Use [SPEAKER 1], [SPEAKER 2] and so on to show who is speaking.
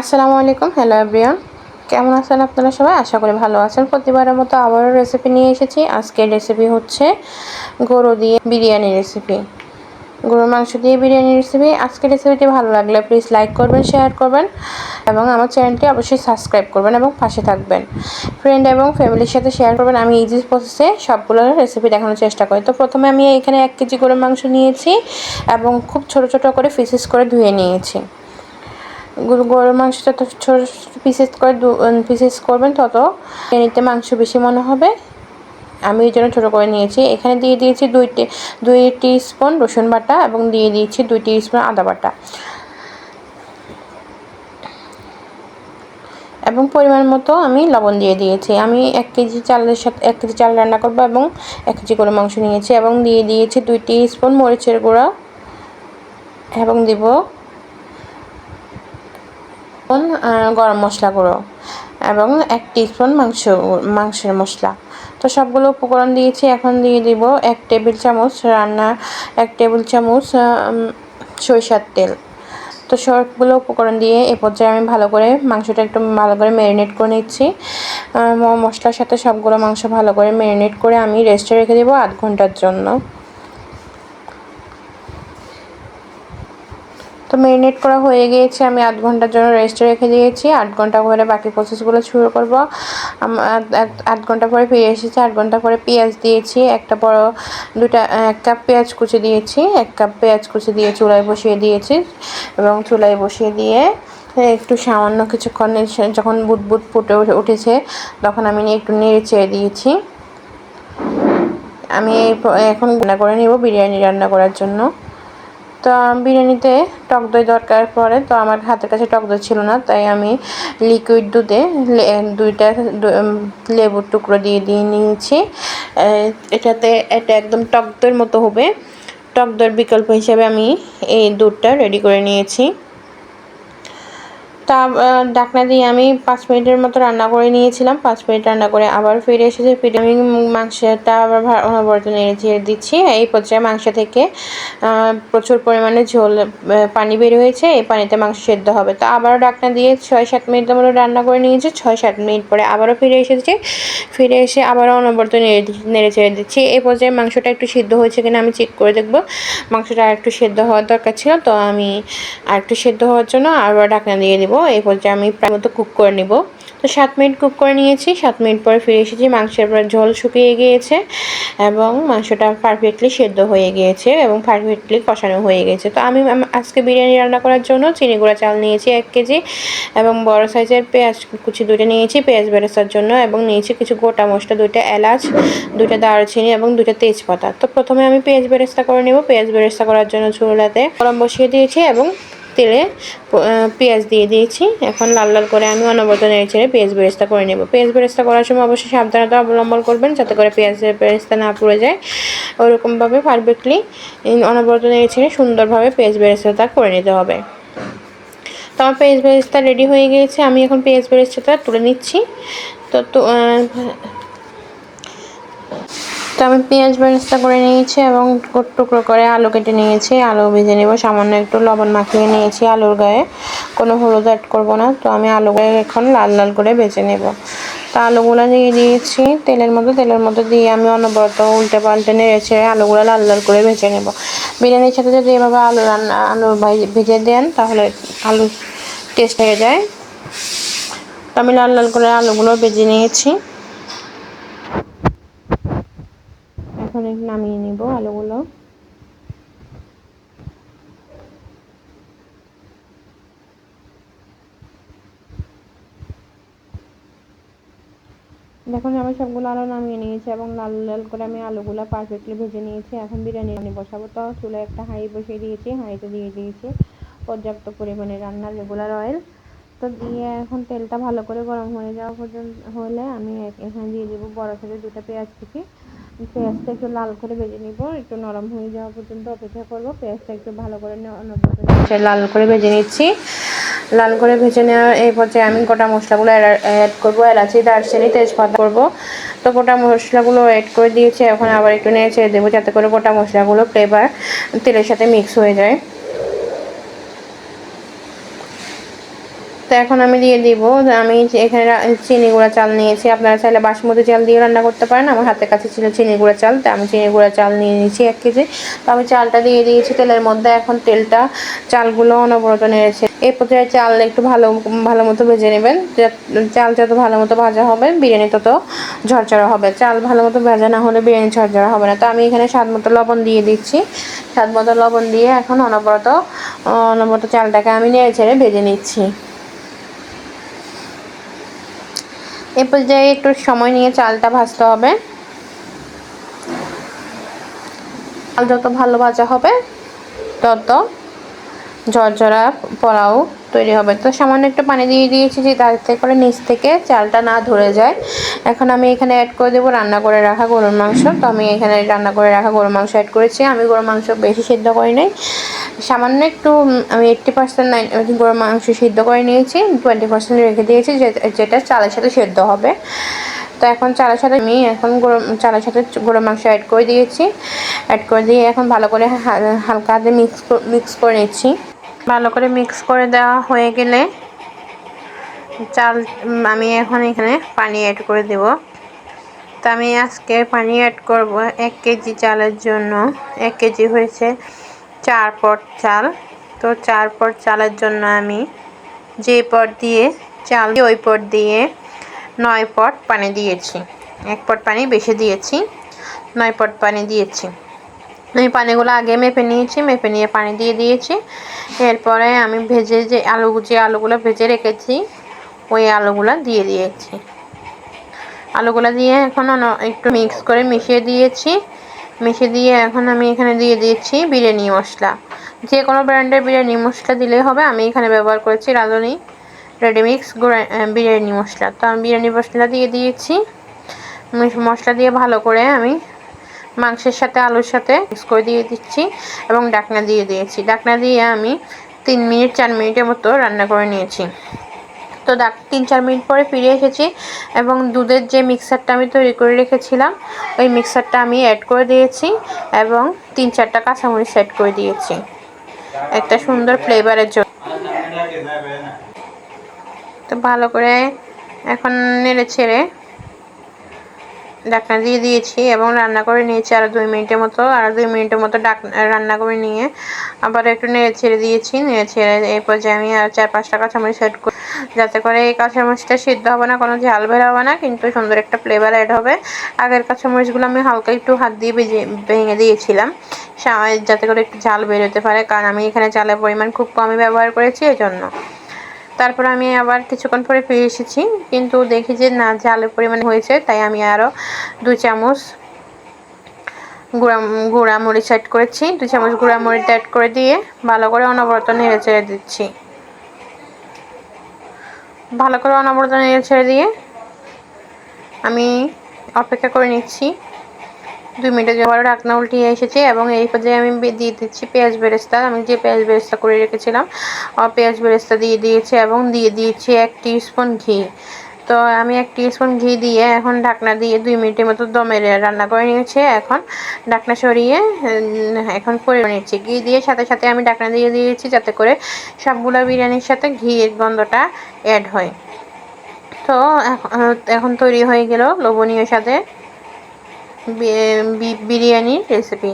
[SPEAKER 1] আসসালামু আলাইকুম hello everyone কেমন আছেন আপনারা সবাই? আশা করি ভালো আছেন। প্রতিবারের মতো আবারও রেসিপি নিয়ে এসেছি। আজকের রেসিপি হচ্ছে গরু দিয়ে বিরিয়ানি রেসিপি গরুর মাংস দিয়ে বিরিয়ানি রেসিপি আজকের রেসিপিটি ভালো লাগলে প্লিজ লাইক করবেন শেয়ার করবেন এবং আমার চ্যানেলটি অবশ্যই সাবস্ক্রাইব করবেন এবং পাশে থাকবেন। ফ্রেন্ড এবং ফ্যামিলির সাথে শেয়ার করবেন। আমি ইজি প্রসেসে সবগুলো রেসিপি দেখানোর চেষ্টা করি। তো প্রথমে আমি এখানে এক কেজি গরুর মাংস নিয়েছি এবং খুব ছোট ছোট করে পিসেস করে ধুয়ে নিয়েছি। গরুর মাংস যত ছোটো পিসেস করে পিসেস করবেন তত। নিতে মাংস বেশি মনে হবে। আমি এই জন্য ছোটো করে নিয়েছি। এখানে দিয়ে দিয়েছি দুই দুই স্পুন রসুন বাটা এবং দিয়ে দিয়েছি দুই স্পুন আদা বাটা। এবং পরিমাণ মতো আমি লবণ দিয়ে দিয়েছি। আমি এক কেজি চালের সাথে, এক কেজি চাল রান্না করব এবং এক কেজি করে মাংস নিয়েছি এবং দিয়ে দিয়েছি দুই স্পুন মরিচের গুঁড়া এবং দিব গরম মশলা গুঁড়ো এবং এক টিস্পুন মাংস, মাংসের মশলা। তো সবগুলো উপকরণ দিয়েছি, এখন দিয়ে দিব এক টেবিল চামচ রান্না, এক টেবিল চামচ সরিষার তেল। তো সবগুলো উপকরণ দিয়ে এ পর্যায়ে আমি ভালো করে মাংসটা একটু ভালো করে ম্যারিনেট করে নিচ্ছি। মশলার সাথে সবগুলো মাংস ভালো করে ম্যারিনেট করে আমি রেস্টে রেখে দেবো আধ ঘণ্টার জন্য। তো মেরিনেট করা হয়ে গিয়েছে। আমি আধ ঘণ্টার জন্য রেস্টে রেখে দিয়েছি। আট ঘণ্টা পরে বাকি প্রসেসগুলো শুরু করব। আধ ঘণ্টা পরে ফিরে এসেছি। আট ঘণ্টা পরে পেঁয়াজ দিয়েছি। একটা বড় দুটা এক কাপ পেঁয়াজ কুচি দিয়েছি। এক কাপ পেঁয়াজ কুচি দিয়ে চুলায় বসিয়ে দিয়েছি এবং চুলায় বসিয়ে দিয়ে একটু সামান্য কিছুক্ষণ যখন বুট বুট ফুটে উঠেছে তখন আমি একটু নেড়ে চেড়ে দিয়েছি। আমি এখন রান্না করে নেব, বিরিয়ানি রান্না করার জন্য। তো বিরিয়ানিতে টক দই দরকার পড়ে, তো আমার হাতের কাছে টক দই ছিল না, তাই আমি লিকুইড দুধে দুইটা লেবুর টুকরো দিয়ে দিয়ে নিয়েছি। এটাতে, এটা একদম টক দইয়ের মতো হবে। টক দইয়ের বিকল্প হিসাবে আমি এই দুধটা রেডি করে নিয়েছি। তা ডাকনা দিয়ে আমি পাঁচ মিনিটের মতো রান্না করে নিয়েছিলাম। পাঁচ মিনিট রান্না করে আবার ফিরে এসেছে। ফিরে আমি মাংসটা আবার অনবরত নেড়ে দিচ্ছি। এই পর্যায়ে মাংস থেকে প্রচুর পরিমাণে ঝোল পানি বের হয়েছে। এই পানিতে মাংস সেদ্ধ হবে। তো আবারও ডাকনা দিয়ে ছয় সাত মিনিট মতো রান্না করে নিয়েছি। ছয় সাত মিনিট পরে আবারও ফিরে এসেছি। ফিরে এসে আবারও অনবরত নেড়ে ছেড়ে দিচ্ছি। এই পর্যায়ে মাংসটা একটু সিদ্ধ হয়েছে কিনা আমি চেক করে দেখব। মাংসটা আর একটু সেদ্ধ হওয়ার দরকার ছিল, তো আমি আর একটু সেদ্ধ হওয়ার জন্য আবার ডাকনা দিয়ে দেবো। এই পর্যায়ে আমি প্রায় মতো কুক করে নিব। তো সাত মিনিট কুক করে নিয়েছি, সাত মিনিট পরে ফিরে এসেছি, মাংসের পর ঝোল শুকিয়ে গিয়েছে এবং মাংসটা পারফেক্টলি সেদ্ধ হয়ে গিয়েছে এবং পারফেক্টলি কষানো হয়ে গেছে তো আমি আজকে বিরিয়ানি রান্না করার জন্য চিনি গুঁড়া চাল নিয়েছি এক কেজি এবং বড় সাইজের পেঁয়াজ কুচি দুইটা নিয়েছি, পেঁয়াজ বেরেস্তার জন্য এবং নিয়েছি কিছু গোটা মশলা, দুইটা এলাচ, দুইটা দারচিনি এবং দুইটা তেজপাতা। তো প্রথমে আমি পেঁয়াজ বেরেস্তা করে নেব। পেঁয়াজ বেরেস্তা করার জন্য চুলাতে গরম বসিয়ে দিয়েছি এবং তেলে পেঁয়াজ দিয়ে দিয়েছি। এখন লাল লাল করে আমি অনবরত নেড়ে ছেড়ে পেঁয়াজ বেরেস্তা করে নেব। পেঁয়াজ বেরেস্তা করার সময় অবশ্যই সাবধানতা অবলম্বন করবেন যাতে করে পেঁয়াজের বেরেস্তা না পড়ে যায়। ওরকমভাবে পারফেক্টলি অনবরত নেড়ে ছেড়ে সুন্দরভাবে পেঁয়াজ বেরেস্তাটা করে নিতে হবে। তো আমার পেঁয়াজ বেরেস্তা রেডি হয়ে গিয়েছে। আমি এখন পেঁয়াজ বেরেস্তাটা তুলে নিচ্ছি। তো তো তো আমি পেঁয়াজ বেরেস্তা করে নিয়েছি এবং টুকরো করে আলু কেটে নিয়েছি। আলু ভেজে নেব। সামান্য একটু লবণ মাখিয়ে নিয়েছি আলুর গায়ে। কোনো হলুদ অ্যাড করব না। তো আমি আলু গায়ে এখন লাল লাল করে ভেজে নেব। তো আলুগুলো দিয়ে দিয়েছি তেলের মধ্যে। তেলের মধ্যে দিয়ে আমি অনবরত উল্টে পাল্টে নেড়েছে আলুগুলো লাল লাল করে ভেজে নেব। বিরিয়ানির সাথে যদি এভাবে আলু রান্না, আলু ভেজে দেন তাহলে আলু টেস্ট হয়ে যায়। তো আমি লাল লাল করে আলুগুলো ভেজে নিয়েছি। এখন নামিয়ে নিব আলুগুলো। দেখুন, আমি সবগুলো আলু নামিয়ে নিয়েছি এবং লাল লাল করে আমি আলুগুলো পারফেক্টলি ভেজে নিয়েছি। এখন বিরিয়ানি আমি বসাবো। তো চুলে একটা হাঁড়ি বসিয়ে দিয়েছি, হাঁড়িতে দিয়ে দিয়েছি পর্যাপ্ত পরিমাণে রান্নার রেগুলার অয়েল তো দিয়ে এখন তেলটা ভালো করে গরম হয়ে যাওয়া পর্যন্ত হলে আমি এখানে দিয়ে দেবো বড় থেকে দুটো পেঁয়াজ কুচি। পেঁয়াজটা একটু লাল করে ভেজে নিব, একটু নরম হয়ে যাওয়া পর্যন্ত অপেক্ষা করব। পেঁয়াজটা একটু ভালো করে নেওয়া লাল করে ভেজে নিচ্ছি। লাল করে ভেজে নেওয়ার এই পর্যায়ে আমি গোটা মশলাগুলো অ্যাড করব, এলাচি, দারচিনি, তেজপাতা করব। তো গোটা মশলাগুলো অ্যাড করে দিয়েছি, এখন আবার একটু নেড়ে ছেড়ে দেবো, যাতে করে গোটা মশলাগুলো ফ্লেভার তেলের সাথে মিক্স হয়ে যায়। তো এখন আমি দিয়ে দিব। আমি এখানে চিনি গুঁড়া চাল নিয়েছি। আপনারা চাইলে বাসমতি চাল দিয়ে রান্না করতে পারেন। আমার হাতের কাছে ছিল চিনি গুঁড়া চাল। তো আমি চিনি গুঁড়া চাল নিয়ে নিয়েছি এক কেজি। তো আমি চালটা দিয়ে দিয়েছি। তেলের মধ্যে এখন তেলটা, চালগুলো অনবরত নেড়েছে। এই পর্যায়ে চাল একটু ভালো ভালো মতো ভেজে নেবেন। চাল যত ভালো মতো ভাজা হবে, বিরিয়ানি তত ঝরঝরা হবে। চাল ভালো মতো ভাজা না হলে বিরিয়ানি ঝরঝরা হবে না। তো আমি এখানে স্বাদ মতো লবণ দিয়ে দিচ্ছি। স্বাদ মতো লবণ দিয়ে এখন অনবরত অনবরত চালটাকে আমি নেড়ে ছেড়ে ভেজে নিচ্ছি। এ পর্যায়ে একটু সময় নিয়ে চালটা ভাজতে হবে। চাল যত ভালো ভাজা হবে, তত ঝরঝরা পোলাও তৈরি হবে। তো সামান্য একটু পানি দিয়ে দিয়েছি যে তাতে করে নিচ থেকে চালটা না ধরে যায়। এখন আমি এখানে অ্যাড করে দেবো রান্না করে রাখা গরুর মাংস। তো আমি এখানে রান্না করে রাখা গরুর মাংস অ্যাড করেছি। আমি গরুর মাংস বেশি সিদ্ধ করি নাই। সামান্য একটু আমি এইট্টি পার্সেন্ট নাইন গরুর মাংস সিদ্ধ করে নিয়েছি টোয়েন্টি পার্সেন্ট রেখে দিয়েছি যেটা চালের সাথে সেদ্ধ হবে। তো এখন চালের সাথে আমি এখন গরম, চালের সাথে গরুর মাংস অ্যাড করে দিয়েছি। অ্যাড করে দিয়ে এখন ভালো করে হালকা হাতে মিক্স মিক্স করে নিচ্ছি। ভালো করে মিক্স করে দেওয়া হয়ে গেলে চাল আমি এখন এখানে পানি অ্যাড করে দেব। তো আমি আজকে পানি অ্যাড করব এক কেজি চালের জন্য। এক কেজি হয়েছে চার পট চাল। তো চার পট চালের জন্য আমি যে পট দিয়ে চাল ওই পট দিয়ে নয় পট পানি দিয়েছি। এক পট পানি বেশি দিয়েছি, নয় পট পানি দিয়েছি। আমি পানিগুলো আগে মেপে নিয়েছি, মেপে নিয়ে পানি দিয়ে দিয়েছি। এরপরে আমি ভেজে যে আলু, যে আলুগুলো ভেজে রেখেছি, ওই আলুগুলো দিয়ে দিয়েছি। আলুগুলো দিয়ে এখন একটু মিক্স করে মিশিয়ে দিয়েছি। মিশিয়ে দিয়ে এখন আমি এখানে দিয়ে দিয়েছি বিরিয়ানি মশলা। যে কোনো ব্র্যান্ডের বিরিয়ানি মশলা দিলেই হবে, আমি এখানে ব্যবহার করেছি রাঁধুনি, রেডিমিক্স বিরিয়ানি মশলা। তো আমি বিরিয়ানি মশলা দিয়ে দিয়েছি। মশলা দিয়ে ভালো করে আমি মাংসের সাথে, আলুর সাথে মিক্স করে দিয়ে দিচ্ছি এবং ডাকনা দিয়ে দিয়েছি। ডাকনা দিয়ে আমি তিন মিনিট, চার মিনিটের মতো রান্না করে নিয়েছি। তো ডাক তিন, চার মিনিট পরে ফিরে এসেছি এবং দুধের যে মিক্সারটা আমি তৈরি করে রেখেছিলাম, ওই মিক্সারটা আমি অ্যাড করে দিয়েছি এবং তিন, চারটা কাঁচামরিচ অ্যাড করে দিয়েছি। একটা সুন্দর ফ্লেভারের জন্য। তো ভালো করে এখন নেড়ে ছেড়ে ঢাকনা দিয়ে দিয়েছি এবং রান্না করে নিয়েছি আরও দুই মিনিটের মতো আরও দুই মিনিটের মতো ডাক, রান্না করে নিয়ে আবার একটু নেড়ে ছেড়ে দিয়েছি, নেড়ে ছেড়ে এই পর্যায়ে আমি আর চার পাঁচটা কাঁচামরিচ সেট করি, যাতে করে এই কাঁচামরিচটা সিদ্ধ হবে না, কোনো ঝাল বের হবে না, কিন্তু সুন্দর একটা ফ্লেভার অ্যাড হবে। আগের কাঁচামরিচগুলো আমি হালকা একটু হাত দিয়ে ভেজে, ভেঙে দিয়েছিলাম যাতে করে একটু ঝাল বেরোতে পারে, কারণ আমি এখানে চালের পরিমাণ খুব কমই ব্যবহার করেছি এই জন্য তারপর আমি আবার কিছুক্ষণ পরে ফিরে এসেছি, কিন্তু দেখি যে না ঝালের পরিমাণ হয়েছে, তাই আমি আরও দু চামচ গুঁড়া গুঁড়া মরিচ অ্যাড করেছি। দু চামচ গুঁড়া মরিচ অ্যাড করে দিয়ে ভালো করে অনবরত নেড়ে ছেড়ে দিচ্ছি। ভালো করে অনবরত নেড়ে ছেড়ে দিয়ে আমি অপেক্ষা করে নিচ্ছি। দুই মিনিটের জন্য ঢাকনা উল্টিয়ে এসেছি এবং এই পর্যায়ে আমি দিয়ে দিচ্ছি পেঁয়াজ বেরেস্তা। আমি যে পেঁয়াজ বেরেস্তা করে রেখেছিলাম পেঁয়াজ বেরেস্তা দিয়ে দিয়েছি এবং দিয়ে দিয়েছি এক স্পুন ঘি। তো আমি এক স্পুন ঘি দিয়ে এখন ঢাকনা দিয়ে দুই মিনিটের মতো দমে রান্না করে নিয়েছি। এখন ঢাকনা সরিয়ে এখন করে নিচ্ছি। ঘি দিয়ে সাথে সাথে আমি ঢাকনা দিয়ে দিয়েছি যাতে করে সবগুলো বিরিয়ানির সাথে ঘিয়ের গন্ধটা অ্যাড হয়। তো এখন তৈরি হয়ে গেল লোভনীয় সাথে বিরিয়ানির রেসিপি